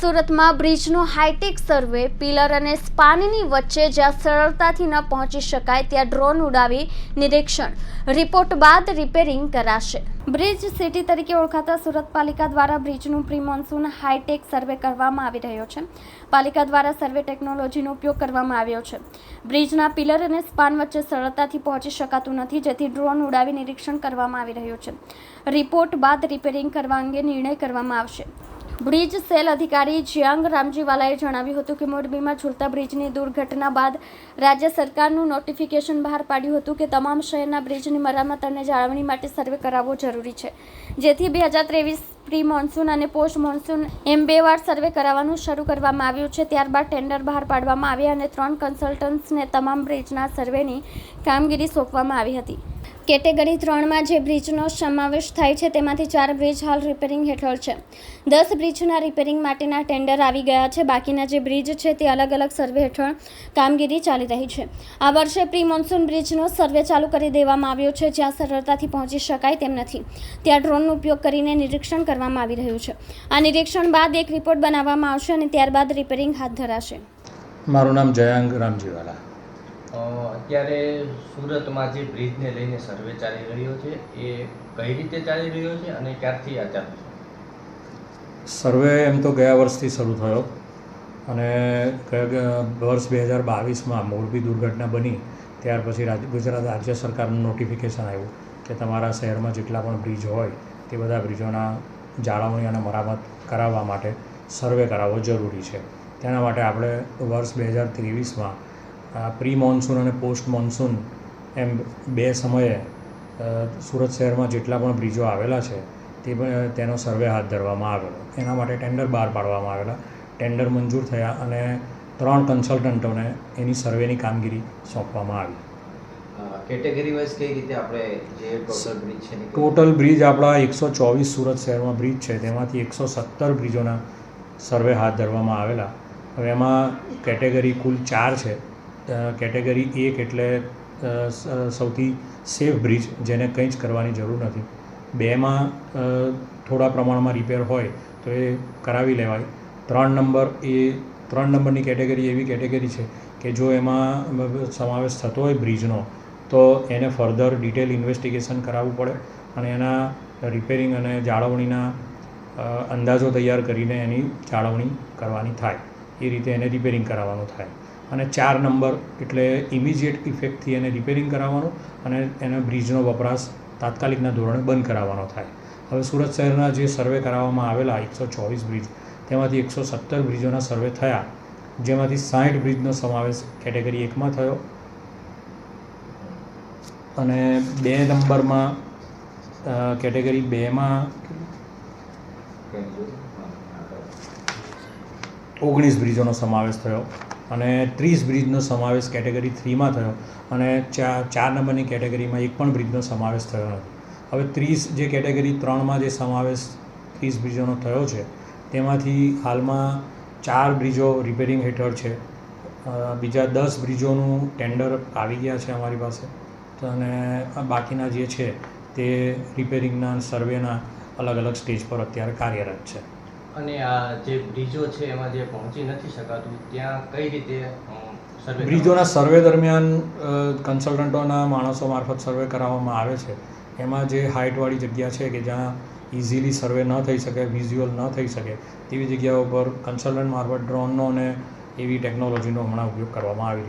સુરતમાં બ્રિજનો હાઈટેક સર્વે, પિલર અને સ્પાનની વચ્ચે જ્યાં સરળતાથી ન પહોંચી શકાય ત્યાં ડ્રોન ઉડાવી નિરીક્ષણ. રિપોર્ટ બાદ રિપેરિંગ કરાશે. બ્રિજ સિટી તરીકે ઓળખાતા સુરત પાલિકા દ્વારા બ્રિજનું pre monsoon hi tech survey કરવામાં આવી રહ્યો છે. પાલિકા દ્વારા સર્વે ટેકનોલોજીનો ઉપયોગ કરવામાં આવ્યો છે. બ્રિજના પિલર અને સ્પાન વચ્ચે સરળતાથી પહોંચી શકાતું નથી, જેથી ડ્રોન ઉડાવી નિરીક્ષણ કરવામાં આવી રહ્યું છે. રિપોર્ટ બાદ રિપેરિંગ કરવા અંગે નિર્ણય કરવામાં આવશે. બ્રિજ સેલ અધિકારી જિયાંગ રામજીવાલાએ જણાવ્યું હતું કે મોરબીમાં ઝૂલતા બ્રિજની દુર્ઘટના બાદ રાજ્ય સરકારનું નોટિફિકેશન બહાર પાડ્યું હતું કે તમામ શહેરના બ્રિજની મરામત અને જાળવણી માટે સર્વે કરાવવો જરૂરી છે. જેથી બે હજાર ત્રેવીસ પ્રી મોન્સૂન અને પોસ્ટ મોન્સૂન એમ બે વાર સર્વે કરાવવાનું શરૂ કરવામાં આવ્યું છે. ત્યારબાદ ટેન્ડર બહાર પાડવામાં આવ્યા અને ત્રણ કન્સલ્ટન્ટ્સને તમામ બ્રિજના સર્વેની કામગીરી સોંપવામાં આવી હતી. કેટેગરી ત્રણમાં જે બ્રિજનો સમાવેશ થાય છે, તેમાંથી ચાર બ્રિજ હાલ રિપેરિંગ હેઠળ છે. દસ બ્રિજના રિપેરિંગ માટેના ટેન્ડર આવી ગયા છે. બાકીના જે બ્રિજ છે, તે અલગ અલગ સર્વે હેઠળ કામગીરી ચાલી રહી છે. આ વર્ષે પ્રી મોન્સૂન બ્રિજનો સર્વે ચાલુ કરી દેવામાં આવ્યો છે, જ્યાં સરળતાથી પહોંચી શકાય તેમ નથી. ત્યાં ડ્રોનનો ઉપયોગ કરીને નિરીક્ષણ કરવામાં આવી રહ્યું છે. આ નિરીક્ષણ બાદ એક રિપોર્ટ બનાવવામાં આવશે અને ત્યારબાદ રિપેરિંગ હાથ ધરાશે. મારું નામ જયાંગ રામજીવાલા. અત્યારે સુરતમાં જે બ્રિજને લઈને સર્વે ચાલી રહ્યો છે, એ કઈ રીતે ચાલી રહ્યો છે અને ક્યારથી આ ચાલુ છે? સર્વે એમ તો ગયા વર્ષથી શરૂ થયો અને વર્ષ બે હજાર બાવીસમાં મોરબી દુર્ઘટના બની, ત્યાર પછી ગુજરાત રાજ્ય સરકારનું નોટિફિકેશન આવ્યું કે તમારા શહેરમાં જેટલા પણ બ્રિજ હોય, તે બધા બ્રિજોના જાળવણી અને મરામત કરાવવા માટે સર્વે કરાવવો જરૂરી છે. તેના માટે આપણે વર્ષ બે હજાર ત્રેવીસમાં પ્રી મોન્સૂન અને પોસ્ટ મોન્સૂન એમ બે સમયે સુરત શહેરમાં જેટલા પણ બ્રિજો આવેલા છે તે પણ તેનો સર્વે હાથ ધરવામાં આવેલો. એના માટે ટેન્ડર બહાર પાડવામાં આવેલા. ટેન્ડર મંજૂર થયા અને ત્રણ કન્સલ્ટન્ટોને એની સર્વેની કામગીરી સોંપવામાં આવી. કેટેગરી વાઇઝ કઈ રીતે આપણે જે ટોટલ બ્રિજ છે ટોટલ બ્રિજ આપણા એકસો ચોવીસ સુરત શહેરમાં બ્રિજ છે. તેમાંથી એકસો સત્તર બ્રિજોના સર્વે હાથ ધરવામાં આવેલા. હવે એમાં કેટેગરી કુલ ચાર છે. કેટેગરી એક એટલે સૌથી સેફ બ્રિજ જેને કંઈ જ કરવાની જરૂર નથી. બેમાં થોડા પ્રમાણમાં રિપેર હોય તો એ કરાવી લેવાય. ત્રણ નંબર એ, ત્રણ નંબરની કેટેગરી એવી કેટેગરી છે કે જો એમાં સમાવેશ થતો હોય બ્રિજનો, તો એને ફર્ધર ડિટેલ ઇન્વેસ્ટિગેશન કરાવવું પડે અને એના રિપેરિંગ અને જાળવણીના અંદાજો તૈયાર કરીને એની જાળવણી કરવાની થાય. એ રીતે એને રિપેરિંગ કરાવવાનું થાય. અને ચાર નંબર એટલે ઇમિજિએટ ઇફેક્ટથી એને રિપેરિંગ કરાવવાનું અને એને બ્રિજનો વપરાશ તાત્કાલિકના ધોરણે બંધ કરાવવાનો થાય. હવે સુરત શહેરના જે સર્વે કરાવવામાં આવેલા એકસો ચોવીસ બ્રિજ તેમાંથી એકસો સત્તર બ્રિજોના સર્વે થયા, જેમાંથી સાઠ બ્રિજનો સમાવેશ કેટેગરી એકમાં થયો અને બે નંબરમાં કેટેગરી બેમાં ઓગણીસ બ્રિજોનો સમાવેશ થયો. અને ત્રીસ બ્રિજનો સમાવેશ કેટેગરી થ્રીમાં થયો અને ચાર ચાર નંબરની કેટેગરીમાં એક પણ બ્રિજનો સમાવેશ થયો નથી. હવે ત્રીસ જે કેટેગરી ત્રણમાં જે સમાવેશ ત્રીસ બ્રિજોનો થયો છે, તેમાંથી હાલમાં ચાર બ્રિજો રિપેરિંગ હેઠળ છે. બીજા દસ બ્રિજોનું ટેન્ડર આવી ગયા છે અમારી પાસે. અને બાકીના જે છે, તે રિપેરિંગના સર્વેના અલગ અલગ સ્ટેજ પર અત્યારે કાર્યરત છે. અને આ જે બ્રિજો છે એમાં જે પહોંચી નથી શકાતું ત્યાં કઈ રીતે સર્વે બ્રિજોના સર્વે દરમિયાન કન્સલ્ટન્ટોના માણસો મારફત સર્વે કરાવવામાં આવે છે. એમાં જે હાઇટવાળી જગ્યા છે કે જ્યાં ઇઝીલી સર્વે ન થઈ શકે વિઝ્યુઅલ ન થઈ શકે તેવી જગ્યાઓ પર કન્સલ્ટન્ટ મારફત ડ્રોનનો અને એવી ટેકનોલોજીનો હમણાં ઉપયોગ કરવામાં આવી છે.